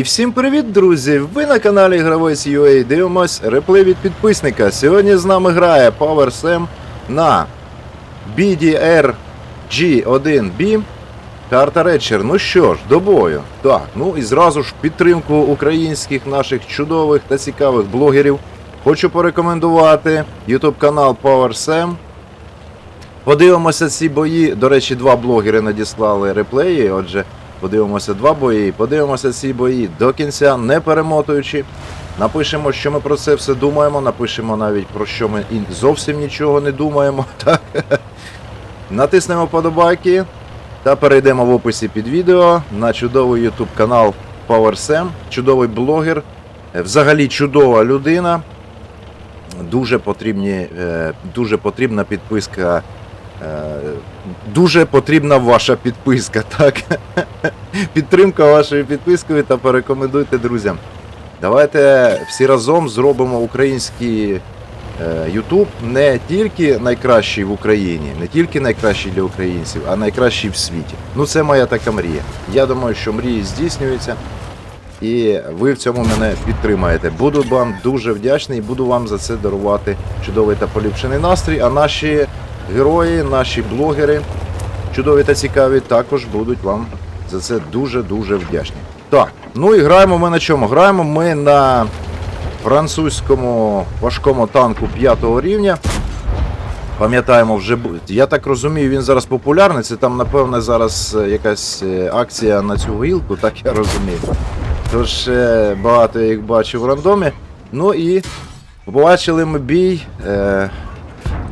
І всім привіт, друзі! Ви на каналі Гравець UA дивимось реплей від підписника. Сьогодні з нами грає Power Sam на BDR G1B Карта Речер. Ну що ж, до бою. Так, ну і зразу ж підтримку українських наших чудових та цікавих блогерів. Хочу порекомендувати YouTube канал Power Sam. Подивимося ці бої. До речі, два блогери надіслали реплеї. Отже, подивимося два бої. Подивимося ці бої до кінця, не перемотуючи. Напишемо, що ми про це все думаємо. Напишемо навіть про що ми і зовсім нічого не думаємо. Так? Натиснемо подобайки та перейдемо в описі під відео на чудовий YouTube канал PowerSam. Чудовий блогер, е, взагалі чудова людина. Дуже потрібні, е, дуже потрібна підписка. Е, Дуже потрібна ваша підписка, так? Підтримка вашою підпискою та порекомендуйте друзям. Давайте всі разом зробимо український е, YouTube не тільки найкращий в Україні, не тільки найкращий для українців, а найкращий в світі. Ну це моя така мрія. Я думаю, що мрії здійснюються. І ви в цьому мене підтримаєте. Буду вам дуже вдячний і буду вам за це дарувати чудовий та поліпшений настрій. А наші герої, наші блогери, чудові та цікаві, також будуть вам за це дуже-дуже вдячні. Так, ну і граємо ми на чому? Граємо ми на французькому важкому танку 5 рівня. Пам'ятаємо, вже я так розумію, він зараз популярний. Це там, напевне, зараз е, якась е, акція на цю гілку, так я розумію. Тож е, багато я їх бачив в рандомі. Ну і побачили ми бій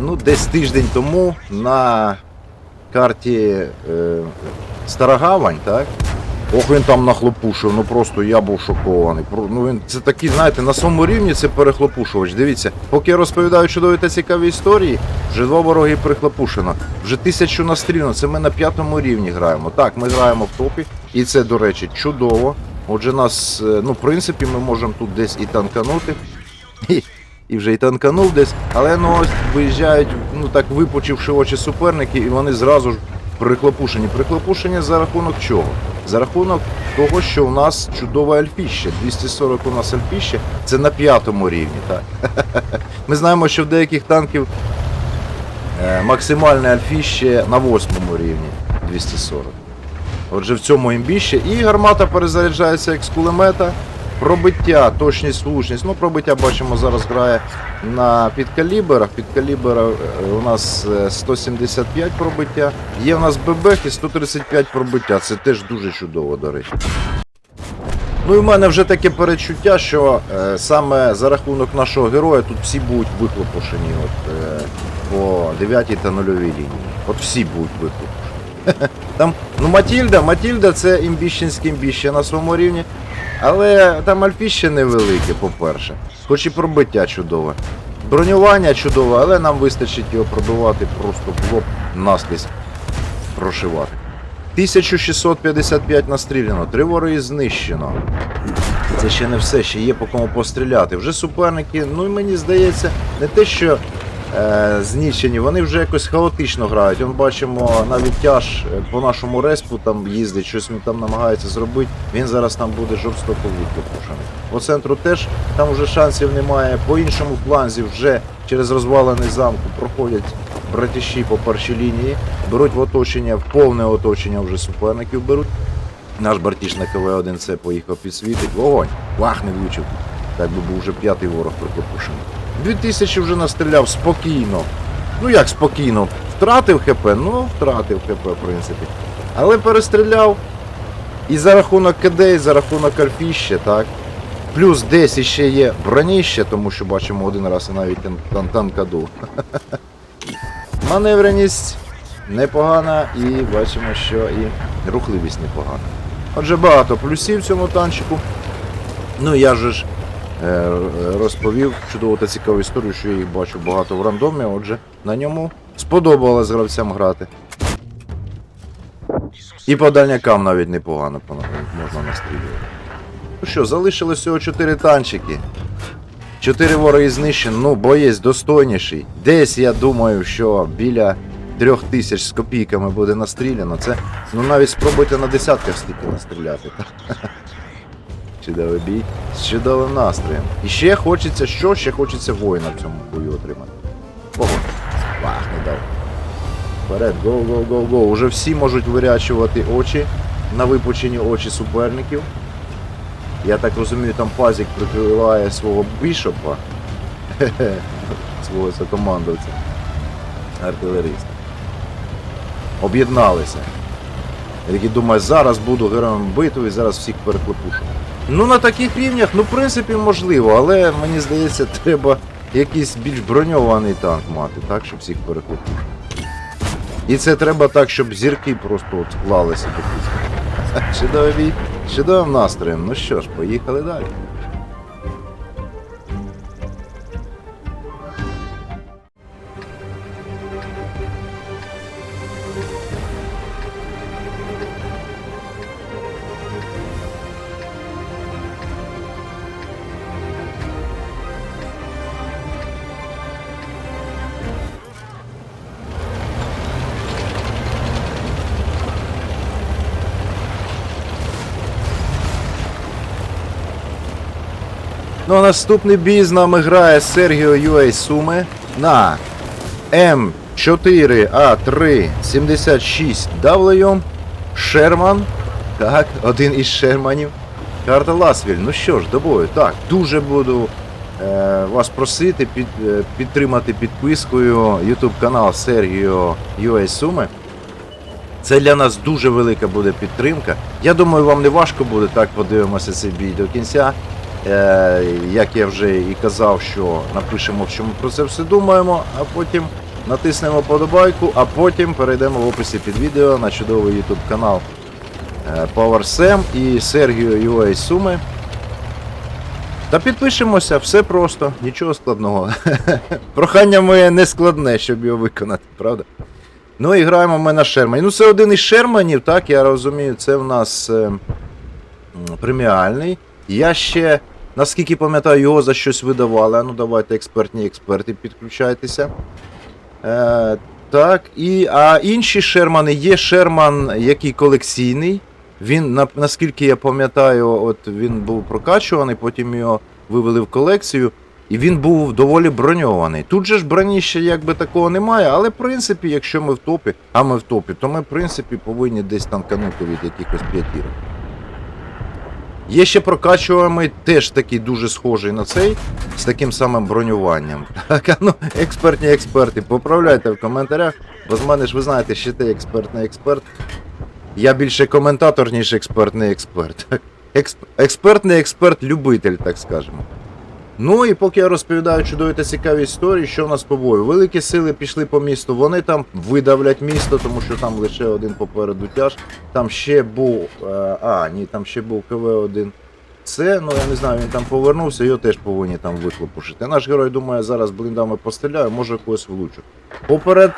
ну, десь тиждень тому на карті е, Старогавань, так? Ох, він там нахлопушив, ну просто я був шокований. Ну він це такий, знаєте, на своєму рівні це перехлопушувач. Дивіться, поки я розповідаю чудові та цікаві історії, вже два вороги прихлопушено. Вже тисячу настріляно. Це ми на п'ятому рівні граємо. Так, ми граємо в топі, і це, до речі, чудово. Отже, нас, е, ну, в принципі, ми можемо тут десь і танканути. І вже і танканув десь, але ну ось виїжджають, ну так випучивши очі суперники, і вони зразу ж приклопушені. Приклопушені за рахунок чого? За рахунок того, що у нас чудове альфіще. 240 у нас альфіще, це на п'ятому рівні. Так. Ми знаємо, що в деяких танків е, максимальне альфіще на восьмому рівні 240. Отже, в цьому імбіще. І гармата перезаряджається як з кулемета. Пробиття, точність, влучність. Ну, пробиття бачимо зараз грає на підкаліберах. Підкалібера е, у нас е, 175 пробиття. Є у нас ББХ і 135 пробиття. Це теж дуже чудово, до речі. Ну і в мене вже таке перечуття, що е, саме за рахунок нашого героя тут всі будуть вихлопушені от, е, по 9 та 0 лінії. От всі будуть вихлопушені. Там, ну Матільда, Матільда це імбіщенське імбіще на своєму рівні. Але там альфіще невелике, по-перше. Хоч і пробиття чудове. Бронювання чудове, але нам вистачить його пробивати просто в лоб наскрізь прошивати. 1655 настріляно, три вороги знищено. Це ще не все, ще є по кому постріляти. Вже суперники, ну і мені здається, не те, що знищені, вони вже якось хаотично грають. Ми бачимо навіть тяж е, по нашому респу там їздить, щось він там намагається зробити. Він зараз там буде жорстоко викопушений. По центру теж там вже шансів немає. По іншому фланзі вже через розвалений замку проходять братіші по першій лінії, беруть в оточення, в повне оточення вже суперників беруть. Наш братіш на КВ-1С поїхав підсвітить. Вогонь! Вах, не влучив. Так би був вже п'ятий ворог прикопушений. 2000 вже настріляв спокійно. Ну як спокійно? Втратив ХП? Ну, втратив ХП, в принципі. Але перестріляв. І за рахунок КД, і за рахунок альфіще, так. Плюс десь іще є броніще, тому що бачимо один раз і навіть тан- тан- танкаду. Маневреність непогана і бачимо, що і рухливість непогана. Отже, багато плюсів в цьому танчику. Ну я ж розповів чудову та цікаву історію, що я їх бачу багато в рандомі, отже, на ньому сподобалось гравцям грати. І по дальнякам навіть непогано можна настрілювати. Ну що, залишилось всього 4 танчики. Чотири вороги знищені, ну, боєць достойніший. Десь я думаю, що біля трьох тисяч з копійками буде настріляно. Це ну навіть спробуйте на десятках стільки настріляти. Чудовий бій з чудовим настроєм. І ще хочеться що? Ще хочеться воїна в цьому бою отримати. Ого. Бах, не дав. Вперед, гоу, гоу, гоу, гоу. Уже всі можуть вирячувати очі на випучені очі суперників. Я так розумію, там пазік прикриває свого бішопа. Свого сокомандовця. Артилеріста. Об'єдналися. Я такий думаю, зараз буду героєм битви зараз всіх переклепушу. Ну на таких рівнях, ну в принципі можливо, але мені здається, треба якийсь більш броньований танк мати, так, щоб всіх переклепушити. І це треба так, щоб зірки просто от склалися. Чудовий бій, чудовим настроєм. Ну що ж, поїхали далі. Ну, а наступний бій з нами грає Сергіо Юей Суми на М4А376W Шерман. Так, один із Шерманів. Карта Ласвіль. Ну що ж, до бою. Так, дуже буду е, вас просити під, е, підтримати підпискою YouTube канал Сергіо Юей Суми. Це для нас дуже велика буде підтримка. Я думаю, вам не важко буде так подивимося цей бій до кінця. Е, як я вже і казав, що напишемо, що ми про це все думаємо, а потім натиснемо подобайку, а потім перейдемо в описі під відео на чудовий YouTube канал е, PowerSam і Сергію UA Суми. Та підпишемося, все просто, нічого складного. Прохання моє не складне, щоб його виконати, правда? Ну і граємо ми на Шермані. Ну, це один із Шерманів, так, я розумію, це в нас е, преміальний. Я ще, наскільки пам'ятаю, його за щось видавали. Ну давайте експертні експерти підключайтеся. Е, так, і, а інші Шермани є Шерман, який колекційний. Він, на, наскільки я пам'ятаю, от він був прокачуваний, потім його вивели в колекцію. І він був доволі броньований. Тут же ж броні ще якби такого немає, але в принципі, якщо ми в топі, а ми в топі, то ми в принципі повинні десь танканути від якихось п'ятірок. Є ще прокачуваний, теж такий дуже схожий на цей, з таким самим бронюванням. Так, ну, експертні експерти, поправляйте в коментарях, бо з мене ж ви знаєте, ще ти експертний експерт. Я більше коментатор, ніж експертний експерт. Експ... Експертний експерт-любитель, так скажемо. Ну і поки я розповідаю чудові та цікаві історії, що в нас по бою. Великі сили пішли по місту, вони там видавлять місто, тому що там лише один попереду тяж. Там ще був. е, А, ні, там ще був КВ-1. Це, ну я не знаю, він там повернувся, його теж повинні там вихлопушити. Наш герой думає, зараз бліндами постріляю, може когось влучу. Поперед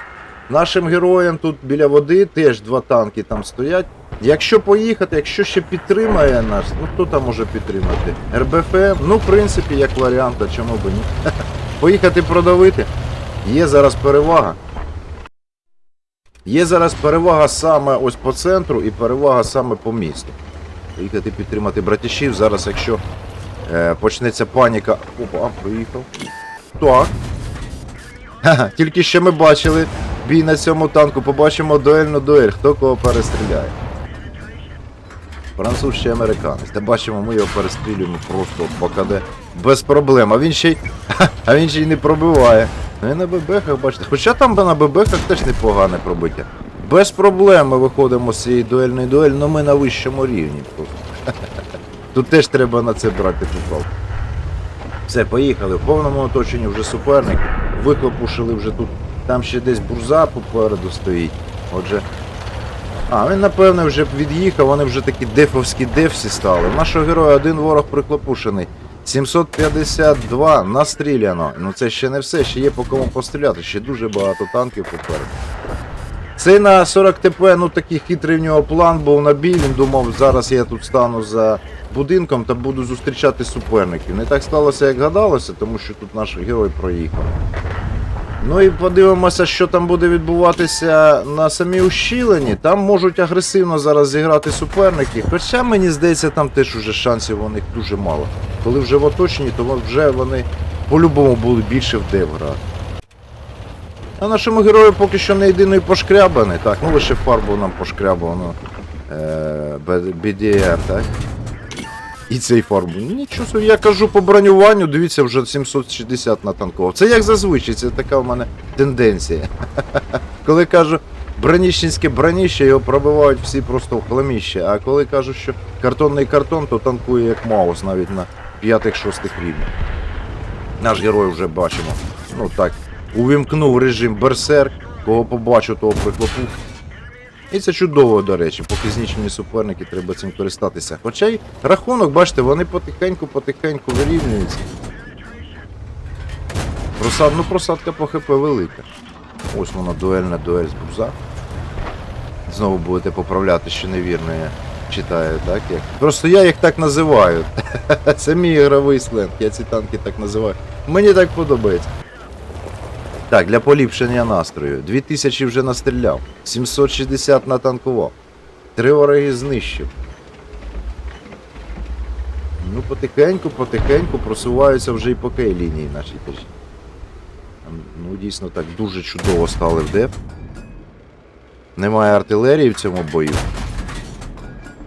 нашим героям тут біля води теж два танки там стоять. Якщо поїхати, якщо ще підтримає нас, ну хто там може підтримати? РБФ, ну в принципі, як варіант, а чому б ні? Поїхати продавити. Є зараз перевага. Є зараз перевага саме ось по центру і перевага саме по місту. Поїхати підтримати братішів. Зараз, якщо е, почнеться паніка. Опа, проїхав. Так. Ха-ха, Тільки що ми бачили бій на цьому танку, побачимо дуельну дуель, хто кого перестріляє. Француз ще американець. Та бачимо, ми його перестрілюємо просто покаде. Без проблем. А він ще й. А він ще й не пробиває. Ну і на бебехах, бачите. Хоча там на бебехах теж непогане пробиття. Без проблем ми виходимо з цієї дуельної дуелі, але ми на вищому рівні. Тут теж треба на це брати попав. Все, поїхали. В повному оточенні вже суперник. Виклопушили вже тут. Там ще десь бурза попереду стоїть. Отже. А, він напевне вже від'їхав, вони вже такі дефовські дефсі стали. Нашого героя один ворог приклопушений. 752 настріляно. Ну це ще не все, ще є по кому постріляти, ще дуже багато танків попереду. Цей на 40 ТП, ну такий хитрий в нього план був на бій. Він думав, зараз я тут стану за будинком та буду зустрічати суперників. Не так сталося, як гадалося, тому що тут наш герой проїхав. Ну і подивимося, що там буде відбуватися на самій ущілені. Там можуть агресивно зараз зіграти суперники. Хоча мені здається, там теж уже шансів у них дуже мало. Коли вже в оточенні, то вже вони по-любому будуть більше в дев грати. А нашому герою поки що не єдиної пошкрябаний. Так, ну лише фарбу нам пошкрябано. Е, BDR, так? І цей фарбу. Нічого собі, я кажу по бронюванню, дивіться, вже 760 натанкував. Це як зазвичай, це така в мене тенденція. Коли кажу броніщенське броніще, його пробивають всі просто в хламіще. А коли кажу, що картонний картон, то танкує як маус навіть на 5-6 рівнях. Наш герой вже бачимо. Ну так, увімкнув режим Берсерк, кого побачу, того приклопу. І це чудово, до речі, поки знищені суперники, треба цим користатися. Хоча й рахунок, бачите, вони потихеньку-потихеньку вирівнюються. Просад, ну просадка по ХП велика. Ось вона дуельна дуель з Бурза. Знову будете поправляти, що невірно я читаю, так? Як? Просто я їх так називаю. Це мій ігровий сленг, я ці танки так називаю. Мені так подобається. Так, для поліпшення настрою. 2000 вже настріляв. 760 натанкував. Три вороги знищив. Ну, потихеньку, потихеньку просуваються вже і по кей лінії нашій теж. Ну, дійсно так дуже чудово стали в деф. Немає артилерії в цьому бою.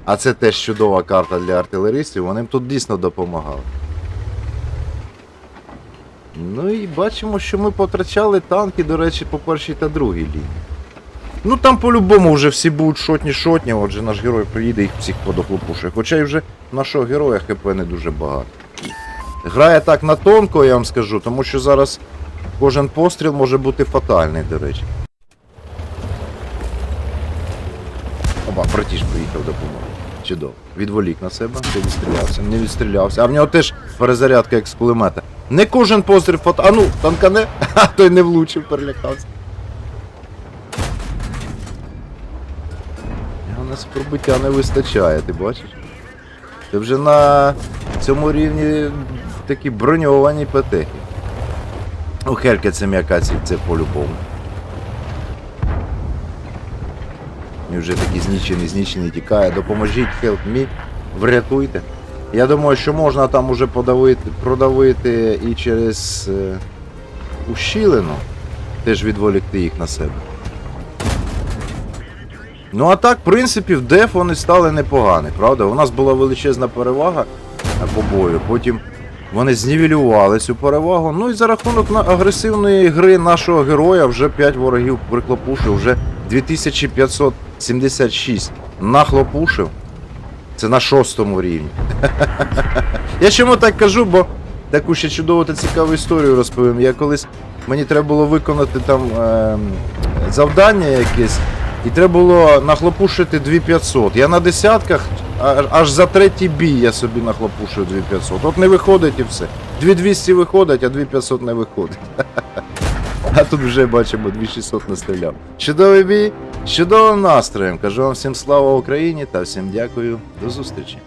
А це теж чудова карта для артилеристів, вони б тут дійсно допомагали. Ну і бачимо, що ми потрачали танки, до речі, по першій та другій лінії. Ну там по-любому вже всі будуть шотні-шотні, отже наш герой приїде їх всіх подохлопушує. Хоча й вже нашого героя ХП не дуже багато. Грає так на тонко, я вам скажу, тому що зараз кожен постріл може бути фатальний, до речі. Оба, братіж приїхав допомогти. Чудово. Відволік на себе, не відстрілявся, не відстрілявся. А в нього теж перезарядка як з кулемета. Не кожен постріл фото. А ну, танкане, а той не влучив, перелякався. У нас пробиття не вистачає, ти бачиш? Ти вже на цьому рівні такі броньовані петехи. У Хельке це м'якаці, це по-любому. І вже такі знічені, знічені тікає. Допоможіть, help me, врятуйте. Я думаю, що можна там уже подавити, продавити і через е, ущілину, теж відволікти їх на себе. Ну а так, в принципі, в деф вони стали непогані, правда? У нас була величезна перевага по бою, потім вони знівелювали цю перевагу. Ну і за рахунок на агресивної гри нашого героя вже 5 ворогів приклопушив, вже 2576 нахлопушив. Це на шостому рівні. Я чому так кажу, бо таку ще чудову та цікаву історію розповім. Я колись мені треба було виконати там ем, завдання якесь, і треба було нахлопушити 2500. Я на десятках, аж за третій бій я собі нахлопушив 2500. От не виходить і все. 2200 виходить, а 2500 не виходить. А тут вже бачимо 2600 настріляв. Чудовий бій, чудовим настроєм. Кажу вам всім слава Україні та всім дякую. До зустрічі.